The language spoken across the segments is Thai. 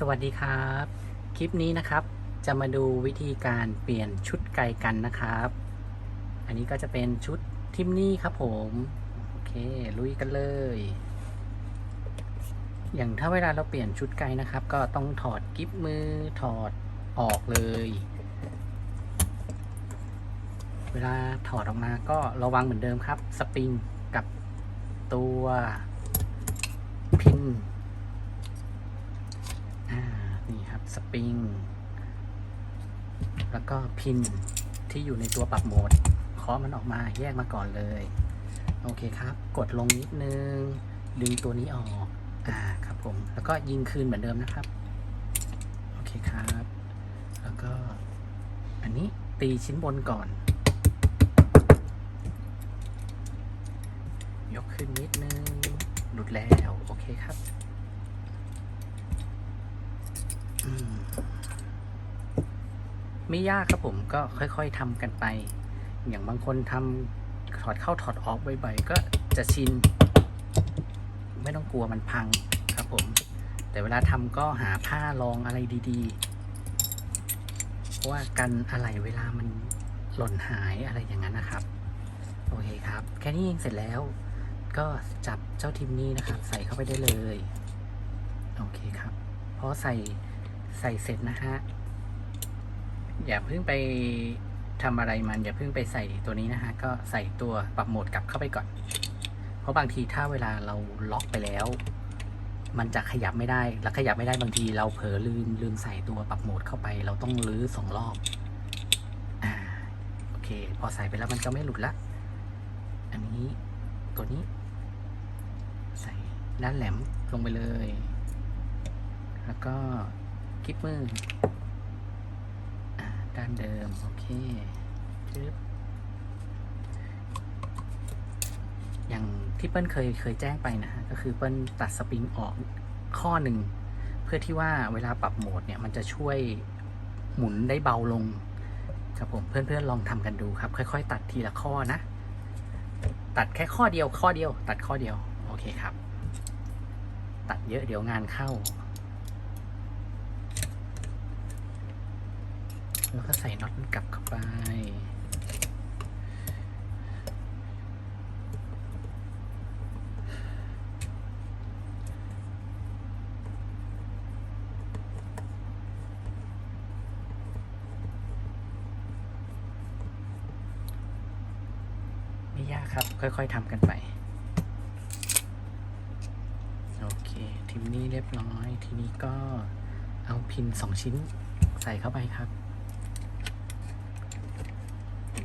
สวัสดีครับ คลิปนี้นะครับ จะมาดูวิธีการเปลี่ยนชุดไกลกันนะครับ อันนี้ก็จะเป็นชุดทิมนี่ครับผม โอเค ลุยกันเลย อย่างถ้าเวลาเราเปลี่ยนชุดไกลนะครับ ก็ต้องถอดกิ๊บมือถอดออกเลย เวลาถอดออกมาก็ระวังเหมือนเดิมครับ สปริงกับตัวพิน อ่านี่ครับสปริง แล้วก็พินที่อยู่ในตัวปรับโหมดเคาะมันออกมาแยกมาก่อนเลย โอเคครับ กดลงนิดนึง ดึงตัวนี้ออก อ่าครับผม แล้วก็ยิงคืนเหมือนเดิมนะครับ โอเคครับ แล้วก็ อันนี้ตีชิ้นบนก่อน ยกขึ้นนิดนึงหลุดแล้ว โอเคครับ อืม ไม่ยากครับผมก็ค่อยๆทำกันไป อย่างบางคนทำถอดเข้าถอดออกบ่อยๆก็จะชิน ไม่ต้องกลัวมันพังครับผม แต่เวลาทำก็หาผ้ารองอะไรดีๆ เพราะว่ากันอะไรเวลามันหล่นหายอะไรอย่างนั้นนะครับ โอเคครับ แค่นี้เองเสร็จแล้ว ก็จับเจ้าทิมนี้นะครับ ใส่เข้าไปได้เลย โอเคครับพอใส่ใส่เสร็จนะฮะ อย่าเพิ่งไปทำอะไรมัน อย่าเพิ่งไปใส่ตัวนี้นะฮะ ก็ใส่ตัวปรับโหมดกลับเข้าไปก่อน เพราะบางทีถ้าเวลาเราล็อกไปแล้ว มันจะขยับไม่ได้ แล้วขยับไม่ได้บางทีเราเผลอลืมลืมใส่ตัวปรับโหมดเข้าไป เราต้องรื้อสองรอบ อ่า โอเค พอใส่ไปแล้วมันก็ไม่หลุดละ อันนี้ตัวนี้ ใส่ด้านแหลมลงไปเลย แล้วก็คลิปมือ เดิม โอเคจึ๊บอย่างที่เปิ้ลเคยเคยแจ้งไปนะฮะ ก็คือเปิ้ลตัดสปริงออกข้อหนึ่ง เพื่อที่ว่าเวลาปรับโหมดเนี่ย มันจะช่วยหมุนได้เบาลง ครับผมเพื่อนๆลองทำกันดูครับ ค่อย ๆ ตัดทีละข้อนะ ตัดแค่ข้อเดียวข้อเดียว ตัดข้อเดียว โอเคครับ ตัดเยอะเดี๋ยวงานเข้า แล้วก็ใส่น็อตมันกลับเข้าไปไม่ยากครับ ค่อย ๆทำกันไป โอเค ทีมนี้เรียบร้อย ทีนี้ก็เอาพินสองชิ้นใส่เข้าไปครับ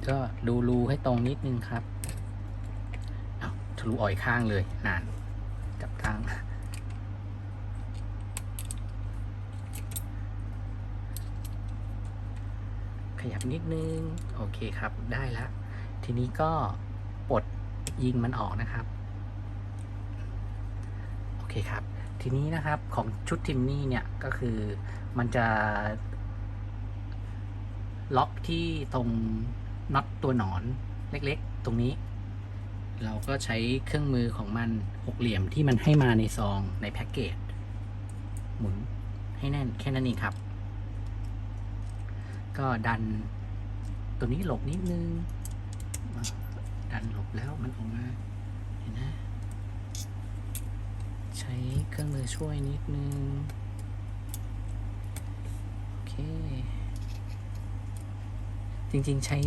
ก็ดูรูให้ตรงนิดนึงครับเอาทะลุอ่อยข้างเลยนานจับทางขยับนิดนึง โอเคครับได้แล้วทีนี้ก็ปลดยิงมันออกนะครับ โอเคครับ ทีนี้นะครับของชุดทิมนี่เนี่ย ก็คือมันจะล็อกที่ตรง น็อตตัวหนอนเล็กๆ ตรงนี้ เราก็ใช้เครื่องมือของมันหกเหลี่ยมที่มันให้มาในซองในแพ็กเกจหมุนให้แน่นแค่นั้นเองครับ ก็ดันตัวนี้หลบนิดนึง ดันหลบแล้วมันออกมาเห็นนะใช้เครื่องมือช่วยนิดนึง โอเค จริงๆ ใช้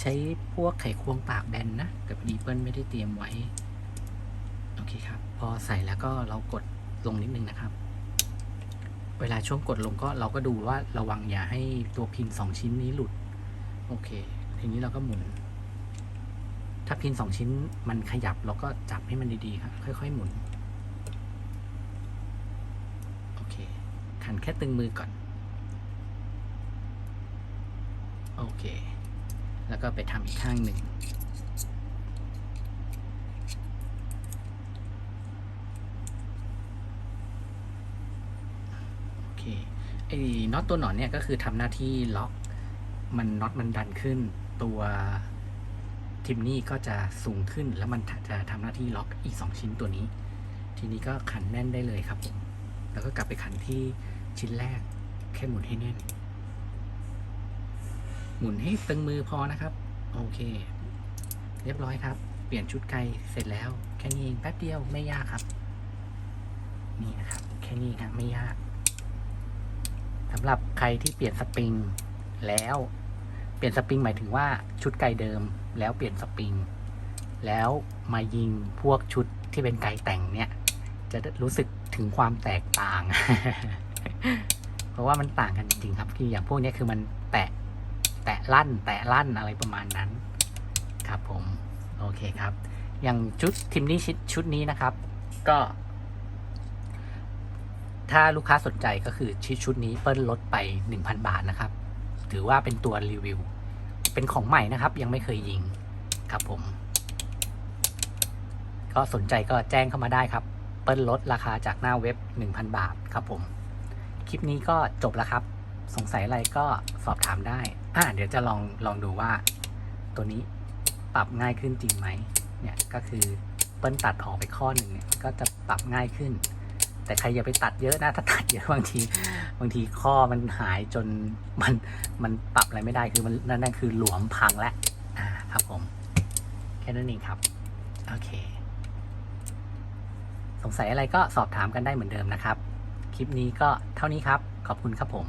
ใช้พวกไขควงปากแบนนะแต่พอดีเปิ้ลไม่ได้เตรียมไว้ โอเคครับ พอใส่แล้วก็เรากดลงนิดนึงนะครับ เวลาช่วงกดลงก็เราก็ดูว่าระวังอย่าให้ตัวพินสองชิ้นนี้หลุด โอเค ทีนี้เราก็หมุน ถ้าพินสองชิ้นมันขยับเราก็จับให้มันดีๆครับค่อยๆหมุน โอเคขันแค่ตึงมือก่อน โอเค แล้วก็ไปทำอีกข้างหนึ่ง โอเค ไอ้น็อตตัวหนอนเนี่ยก็คือทำหน้าที่ล็อกมันน็อตมันดันขึ้น ตัวทิมนี่ก็จะสูงขึ้นแล้วมันจะทำหน้าที่ล็อกอีกสองชิ้นตัวนี้ ทีนี้ก็ขันแน่นได้เลยครับผม แล้วก็กลับไปขันที่ชิ้นแรกแค่หมุนให้แน่น หมุนให้ตึงมือพอนะครับ โอเค เรียบร้อยครับ เปลี่ยนชุดไกเสร็จแล้ว แค่นี้เองแป๊บเดียวไม่ยากครับ นี่นะครับ แค่นี้ครับไม่ยากสำหรับใครที่เปลี่ยนสปริงแล้วเปลี่ยนสปริงหมายถึงว่าชุดไกเดิม แล้วเปลี่ยนสปริง แล้วมายิงพวกชุดที่เป็นไกแต่งเนี่ย จะรู้สึกถึงความแตกต่าง เพราะว่ามันต่างกันจริงครับคืออย่างพวกนี้คือมันแตะ ตะลั่น แตะลั่นอะไรประมาณนั้น ครับผม โอเคครับ อย่างชุดทิมนี่ชุดชุดนี้นะครับ ก็ ถ้าลูกค้าสนใจก็คือชุดชุดนี้เปิ้ลลดไป 1,000 บาทนะครับ ถือว่าเป็นตัวรีวิว เป็นของใหม่นะครับ ยังไม่เคยยิงครับผม ก็สนใจก็แจ้งเข้ามาได้ครับ เปิ้ลลดราคาจากหน้าเว็บ 1,000 บาทครับผม คลิปนี้ก็จบแล้วครับสงสัยอะไรก็สอบถามได้ อ่าเดี๋ยวจะลองลองดูว่าตัวนี้ปรับง่ายขึ้นจริงไหมเนี่ยก็คือเปิ้ลตัดออกไปข้อหนึ่งเนี่ยก็จะปรับง่ายขึ้น แต่ใครอย่าไปตัดเยอะนะถ้าตัดเยอะบางทีบางทีข้อมันหายจนมันมันปรับอะไรไม่ได้คือมันนั่นนั่นคือหลวมพังแล้วอ่าครับผมแค่นั้นเองครับโอเค สงสัยอะไรก็สอบถามกันได้เหมือนเดิมนะครับ คลิปนี้ก็เท่านี้ครับ ขอบคุณครับผม